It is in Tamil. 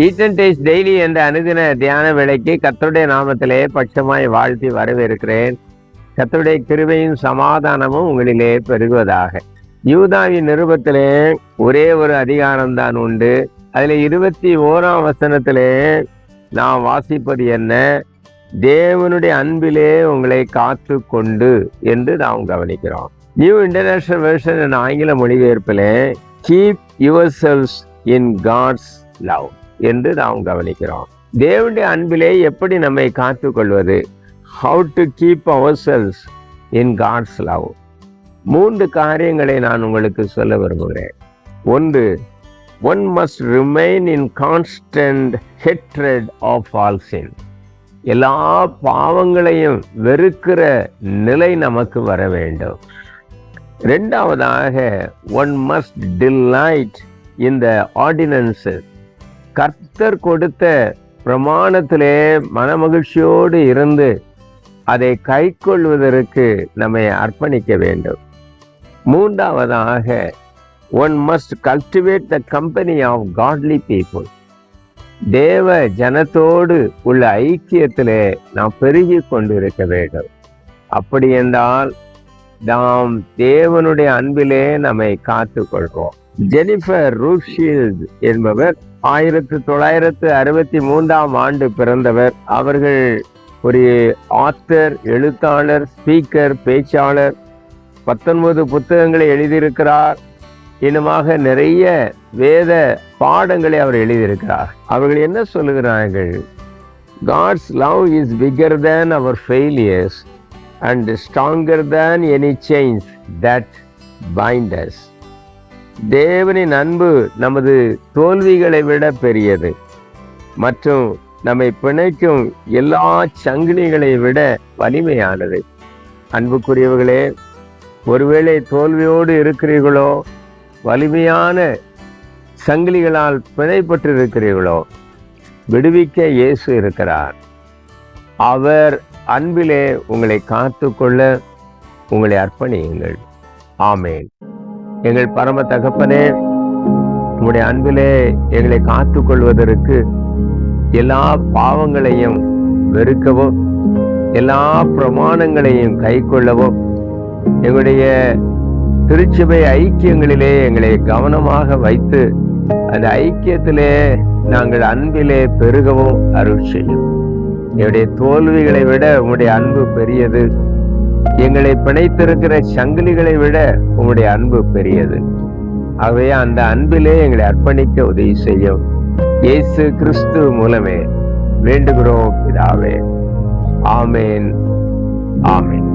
ஈட்டன் டேஸ் டெய்லி என்ற அனுதின தியான விலைக்கு கத்தருடைய நாமத்திலே பட்சமாய் வாழ்த்தி வரவேற்கிறேன். கத்தருடைய கிருபையும் சமாதானமும் உங்களிலே பெருகுவதாக. யூதாவின் நிருபத்திலே ஒரே ஒரு அதிகாரம் தான் உண்டு. அதில் இருபத்தி ஓராம் வசனத்திலே நாம் வாசிப்பது என்ன? தேவனுடைய அன்பிலே உங்களை காத்து கொண்டு என்று நாம் கவனிக்கிறோம். நியூ இன்டர்நேஷனல் வெர்ஷன் என் ஆங்கில மொழிபெயர்ப்பிலே keep yourselves in God's love என்று நாம் கவனிக்கிறோம். தேவனுடைய அன்பிலே எப்படி நம்மை காத்து கொள்வது how to keep ourselves in God's love மூன்று காரியங்களை நான் உங்களுக்கு சொல்ல விரும்புகிறேன். ஒன்று one must remain in constant hatred of all sin எல்லா பாவங்களையும் வெறுக்கிற நிலை நமக்கு வர வேண்டும். ரெண்டாவதாக ஒன் மஸ்ட் டிலைட் இந்த ஆர்டினன்சஸ் கர்த்தர் கொடுத்த பிரமாணத்திலே மனமகிழ்ச்சியோடு இருந்து அதை கைக்கொள்வதற்கு நம்மை அர்ப்பணிக்க வேண்டும். மூன்றாவதாக one must cultivate the company of godly people தேவ ஜனத்தோடு உள்ள ஐக்கியத்திலே நாம் பெருகி கொண்டிருக்க வேண்டும். அப்படி என்றால் நாம் தேவனுடைய அன்பிலே நம்மை காத்து கொள்வோம் ஜெனிஃபர் ரூஷீல்ட் என்பவர் ஆயிரத்து தொள்ளாயிரத்து அறுபத்தி மூன்றாம் ஆண்டு பிறந்தவர். அவர்கள் ஒரு ஆத்தர் எழுத்தாளர் ஸ்பீக்கர் பேச்சாளர். பத்தொன்பது புத்தகங்களை எழுதியிருக்கிறார். இனமாக நிறைய வேத பாடங்களை அவர் எழுதியிருக்கிறார். அவர்கள் என்ன சொல்லுகிறார்கள்? God's love is bigger than our failures and stronger than any change that binds தேவனின் அன்பு நமது தோல்விகளை விட பெரியது. மற்றும் நம்மை பிணைக்கும் எல்லா சங்கிலிகளை விட வலிமையானது. அன்புக்குரியவர்களே ஒருவேளை தோல்வியோடு இருக்கிறீர்களோ வலிமையான சங்கிலிகளால் பிணைப்பட்டிருக்கிறீர்களோ விடுவிக்க இயேசு இருக்கிறார். அவர் அன்பிலே உங்களை காத்துக்கொள்ள உங்களை அர்ப்பணியுங்கள். ஆமேன். எங்கள் பரம தகப்பனே உங்களுடைய அன்பிலே எங்களை காத்து கொள்வதற்கு எல்லா பாவங்களையும் வெறுக்கவும் எல்லா பிரமாணங்களையும் கை கொள்ளவும் எங்களுடைய திருச்சபை ஐக்கியங்களிலே எங்களை கவனமாக வைத்து அந்த ஐக்கியத்திலே நாங்கள் அன்பிலே பெருகவும் அருள் செய்யும். என்னுடைய தோல்விகளை விட உங்களுடைய அன்பு பெரியது. எங்களை பிணைத்திருக்கிற சங்கிலிகளை விட உங்களுடைய அன்பு பெரியது. ஆகவே அந்த அன்பிலே எங்களை அர்ப்பணிக்க உதவி செய்யும். இயேசு கிறிஸ்து மூலமே வேண்டுகிறோம் இதாவே ஆமேன். ஆமேன்.